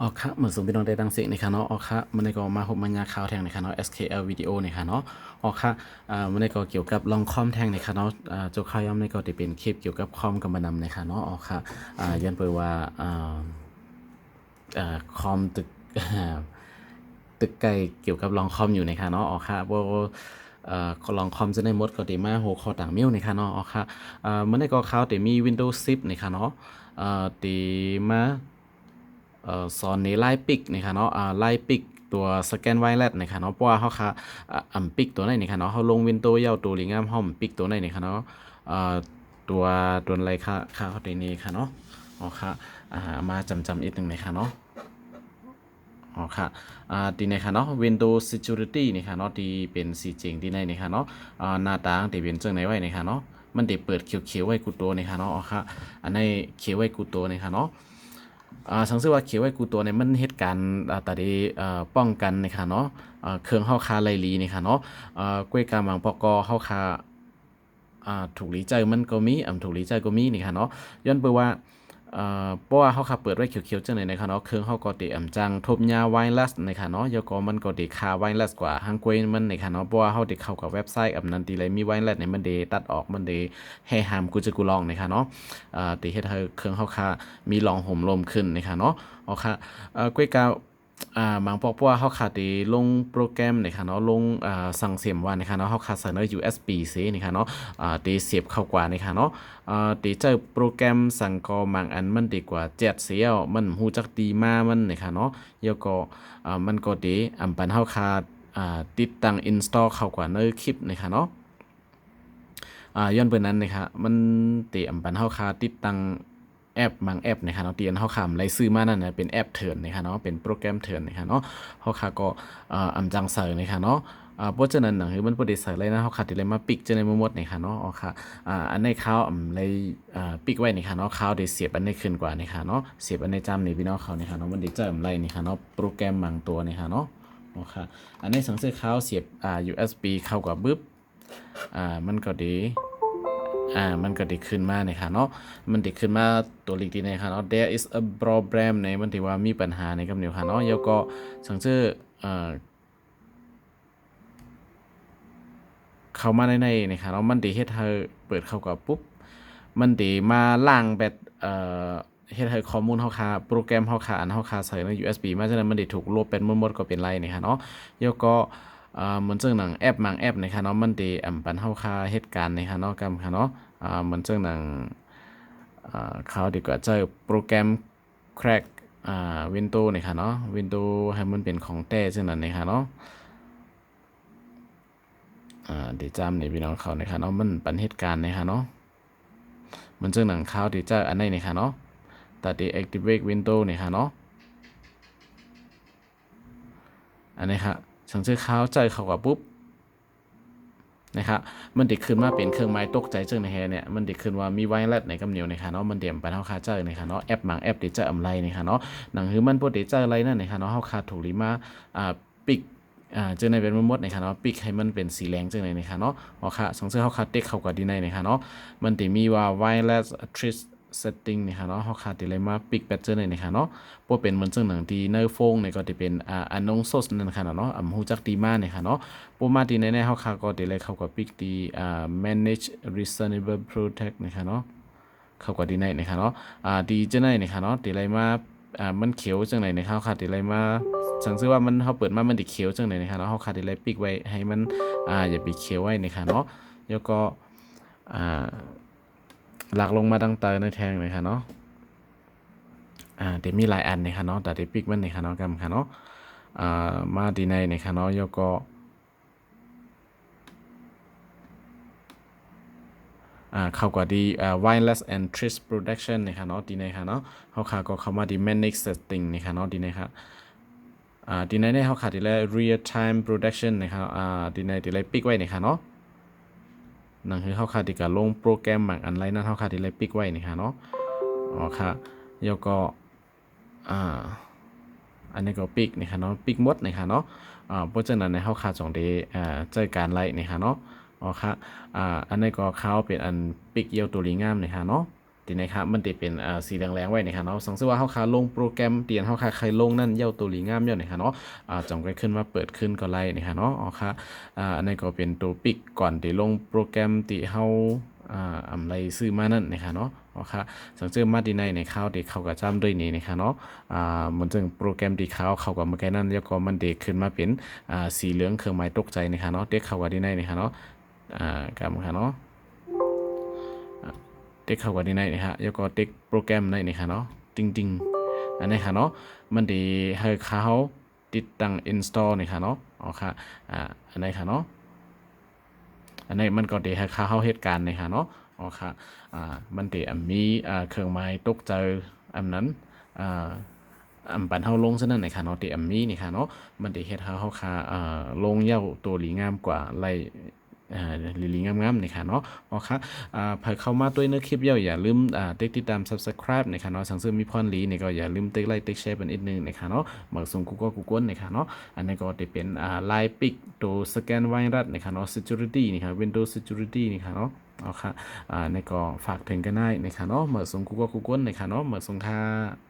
อ๋อครับเหมือนสมพี่น้องได้ดังเสียงนะคะเนาะออครับมันในก็มาพบมันยาข่าวแทงนะคะเนาะ SKL วิดีโอนะคะเนาะออครับอ่ามันในก็เกี่ยวกับลองคอมแทงนะคะเนาะอ่าจ้าข่าวย่อมในก็จะเป็นคลิปเกี่ยวกับคอมกับมานำนะคะเนาะออครับอ่ายันเปิดว่าอ่าอ่าคอมตึกตึกไก่เกี่ยวกับลองคอมอยู่นะคะเนาะออค่ะว่าเอ่อลองคอมจะได้หมดก็เดมาโหคอต่างมิ้วนคะเนาะออค่ะอ่อมันในก็ข่าวแต่มี Windows 10ในคะเนาะเอ่อตีมา สอนในไลปิกนะคะเนาะไลปิกตัวสแกนไวเลสนะคะเนาะเพราะว่าเขาค่ะอ่ำปิกตัวไหนนะคะเนาะเขาลงวินโดว์ยาวตัวลิงามห้อมปิกตัวไหนนะคะเนาะตัวตัวอะไรค่ะค่ะเขาในนี้ค่ะเนาะอ๋อค่ะมาจำจำอีกหนึ่งนะคะเนาะอ๋อค่ะอ่าดีนะคะเนาะ Windows Security นะคะเนาะที่เป็นสีเจงที่ในนะคะเนาะอ่าหน้าต่างที่เป็นเจ้าไหนไว้นะคะเนาะมันได้เปิดเขียวๆไว้กูตัวนะคะเนาะอ๋อค่ะอันนี้เขียวไว้กูตัวนะคะเนาะ สังเกตว่าเขียวไว้กูตัวเนี่ยมันเหตุการณ์อ่าตาดีอ่อป้องกันนะคะเนาะอ่าเครื่องเฮาคาไลลีนะคะเนาะอ่ากล้วยกามังปอกอเฮาคาอ่าถูกหลีใจมันก็มีอ่ำถูกหลีใจก็มีนี่ค่ะเนาะย้อนเปว่า เพราะว่าเขาขับเปิดไว้เขียวๆจังได๋นะคะเนาะเครื่องเขาก็ติอ่ำจังทบยาไวรัสนะคะเนาะยกอมันก็ติคาไวรัสกว่าฮังกวยมันนะคะเนาะเพราะว่าเขาได้เข้ากับเว็บไซต์อันนั้นตีเลยมีไวรัสในมันเดตัดออกมันเดให้หามกูจะกูลองนะคะเนาะอ่าติเฮ็ดให้เครื่องเขาคามีลองห่มลมขึ้นนะคะเนาะอ๋อค่ะเอ่อกล้วยกา อ่าบางปอกพว่าเขาขาดด้ลงโปรแกรมนะคะเนาะลงอ่าสั่งเสียมว่านะคะเนาะเขาขาดเสนอ USB C นะคะเนาะอ่าตีเสียบเข้ากว่านะคะเนาะอ่าตีเจอโปรแกรมสั่งก็บางอันมันดีกว่าเจ็ดเสียวมันฮู้จักดีมามันนะคะเนาะแล้วก็อ่ามันก็ดีอำปันเฮาขาดอ่าติดตั้ง install เข้ากว่าในคลิปนะคะเนาะอ่าย้อนเปิดนั้นนะคะมันตะอำปันเฮาคาติดตั้ง แอปบางแอปนะคะเนาะเตียนเฮาคำไรซื้อมานั่นน่ะเป็นแอปเถื่อนนะคะเนาะเป็นโปรแกรมเถื่อนนะคะเนาะเฮาคาก็อ่าอำจังเสอนะคะเนาะอ่าเพราะฉะนั้นหนังคือมันบ่ได้ใส่เลยนะเฮาขาดที่เลยมาปิกจะในหมดนะคะเนาะอ๋อค่ะอ่าอันในข้าวอำเลยอ่าปิกไว้นะคะเนาะข้าวได้เสียบอันในขึ้นกว่านะคะเนาะเสียบอันในจำนี่พี่น้องเขานะคะเนาะมันได้เจออำไรนะคะเนาะโปรแกรมบางตัวนะคะเนาะอ๋อค่ะอันในสังเสื้อข้าวเสียบอ่า USB เข้ากับบึ๊บอ่ามันก็ดี อ่ามันก็ไดีขึ้นมาเนี่ยค่ะเนาะมันไดีขึ้นมาตัวลิกดีเนี่ยค่ะเนาะ there is a problem ในมันที่ว่ามีปัญหาในกับเนี่ยค่ะเนาะแล้วก็สังเจอเอ่อเข้ามาในในนี่ค่ะเนาะมันดีเฮ็ดให้เปิดเข้ากับปุ๊บ มันดีมาล่างแบตเอ่อเฮ็ดให้ข้อมูลเฮาคาโปรแกรมเฮาคาอันเฮาคาใส่ใน USB มาฉะนั้นมันได้ถูกลบเป็นหมดๆก็เป็นไรนี่ค่ะเนาะแล้วก็ อ่าเหมือนเจ้าหนังแอปบางแอปนะคะเนาะมันดีอ่ำปันเฮาค่าเหตุการณ์นะคะเนาะกำค่ะเนาะอ่าเหมือนเจ้าหนังอ่าเขาดีกว่าเจอโปรแกรม crack อ่า Windows นะคะเนาะ Windows ให้มันเป็นของแท้จังนั้นนะคะเนาะอ่าเดี๋ยวจำนี่พี่น้องเขานะคะเนาะมันปันเหตุการณ์นะคะเนาะมันเจ้าหนังเขาที่เจออันไหนนะคะเนาะตัด deactivate Windows นะคะเนาะอันนี้ค่ะ งเกตเขาใจเขากับปุ๊บนะครับมันติดขึ้นมาเป็นเครื่องไม้ตกใจเจ้าในแฮเนี่ยมันติดขึ้นว่ามีไวรัสในกำเหนียวนะคะเนาะมันเดี่ยมไปเท่าคาเจอนะคะเนาะแอปบางแอปติดเจออำไรนะคะเนาะหนังคือมันปกติเจออะไรนั่นนะคะเนาะเฮาคาถูกลิมาอ่าปิกอ่าเจอในเป็นมดนะคะเนาะปิกให้มันเป็นสีแดงเจ้าในนะคะเนาะอ๋อค่ะสังเกตเฮาคาเต็กเข้ากับดีในนะคะเนาะมันติมีว่าไวรัสทริส setting นี่ค่ะเนาะเฮาขาดที่เลยมาปิกแบตเจอร์นี่ค่ะเนาะบ่เป็นเหมือนจังหนังที่เนอร์โฟงนี่ก็สิเป็นอ่าอันนงโซสนั่นค่ะเนาะอำฮู้จักดีมานี่ค่ะเนาะบ่มาที่แน่ๆเฮาขาก็สิเลยเข้ากับปิกที่อ่า manage reasonable protect นี่ค่ะเนาะเข้ากับดีในนี่ค่ะเนาะอ่าดีจังได๋นี่ค่ะเนาะที่เลยมาอ่ามันเขียวจังได๋นี่ค่ะเฮาขาดที่เลยมาสังเกตว่ามันเฮาเปิดมามันสิเขียวจังได๋นี่ค่ะเนาะเฮาขาดที่เลยปิกไว้ให้มันอ่าอย่าไปเขียวไว้นี่ค่ะเนาะแล้วก็อ่า หลักลงมาตั้งเตอในแทงเลยค่ะเนาะอ่าเดี๋ยวมีหลายอันในะคะเนาะแต่เดี๋ยวปิกมันนะคะเนาะกันค่ะเนาะอ่ามาดีในในะคะเนาะแล้วก็อ่าเข้ากับดีอ่า wireless and trace protection นะคะเนาะดีในค่ะเนาะเขาขาก็เข้ามาดี manage setting นะคะเนาะดีในค่ะอ่าดีในเนี่ยเขาขาดีเลย real time protection นะครับอ่าดีในดีเลยปิกไว้นะคะเนาะ นั่นคือเขาคาติการลงโปรแกรมหมักอันไรนั่นเขาคาดที่เลปิกไว้นี่ค่ะเนาะอ๋อค่ะแล้วก็อ่าอันนี้ก็ปิกนี่ค่ะเนาะปิกมดนี่ค่ะเนาะอ่าเพราะฉะนั้นในเขาคาดสองเดอ่าเจอการไล่นี่ค่ะเนาะอ๋อค่ะอ่าอันนี้ก็เขาเป็นอันปิกเยี่ยวตัวลีงามนี่ค่ะเนาะ ทีนี้ครับมันจะเป็นอ่าสีแดงๆไว้นะครับเนาะสังเกตว่าเฮาคาลงโปรแกรมเตียนเฮาคาใครลงนั่นเย้าตัวหลีงามเย้านะครับเนาะอ่าจงก็ขึ้นมาเปิดขึ้นก็ไล่นะครับเนาะอ๋อค่ะอ่าอันนี้ก็เป็นตัวปิกก่อนที่ลงโปรแกรมที่เฮาอ่าอำไรซื้อมานั่นนะครับเนาะอ๋อค่ะสังเกตมาดีในในข้าวที่เขาก็จำด้วยนี่นะครับเนาะอ่าเหมือนจึงโปรแกรมที่เขาเขาก็มาแค่นั้นแล้วก็มันเด็กขึ้นมาเป็นอ่าสีเหลืองเครื่องหมายตกใจนะครับเนาะเด็กเขาก็ดีในนะครับเนาะอ่ากำค่ะเนาะ เด็กเข้ากันได้นะฮะแล้วก็เด็กโปรแกรมได้นะฮะเนาะจริง ๆ อันนี้ค่ะเนาะมันดีให้เขาติดตั้ง install นี่ค่ะเนาะอ๋อค่ะอ่าอันนี้ค่ะเนาะอันนี้มันก็ดีให้เขาเหตุการณ์นี่ค่ะเนาะอ๋อค่ะอ่ามันดีอะมีอ่าเครื่องหมายตกใจอันนั้นอ่าอำปันเฮาลงซะนั่นนี่ค่ะเนาะที่อัมมีนี่ค่ะเนาะมันได้เฮ็ดให้เฮาค่ะอ่าลงเหย้าตัวหลีงามกว่าไล่ อ่าลีลีงามๆนี่ค่ะเนาะอ๋อค่ะอ่าเผยเข้ามาด้วเนื้อคลิปเยออย่าลืมอ่าติ๊กติดตาม subscribe นะคะเนาะสั่งซื้อมีพรลีนี่ก็อย่าลืมติ๊กไลค์ติ๊กแชร์เป็นอีกหนึงนะคะเนาะหมักส่งกูก็กูก้นนะคะเนาะอันนี้ก็จะเป็นอ่าไลน์ปิกตัวสแกนไวรัสนะคะเนาะ security นี่ค่ะ Windows security นี่ค่ะเนาะเอาค่ะอ่านี่ก็ฝากถึงกันได้นะคะเนาะหมักส่งกูก็กูก้นนะคะเนาะหมักส่งค่ะ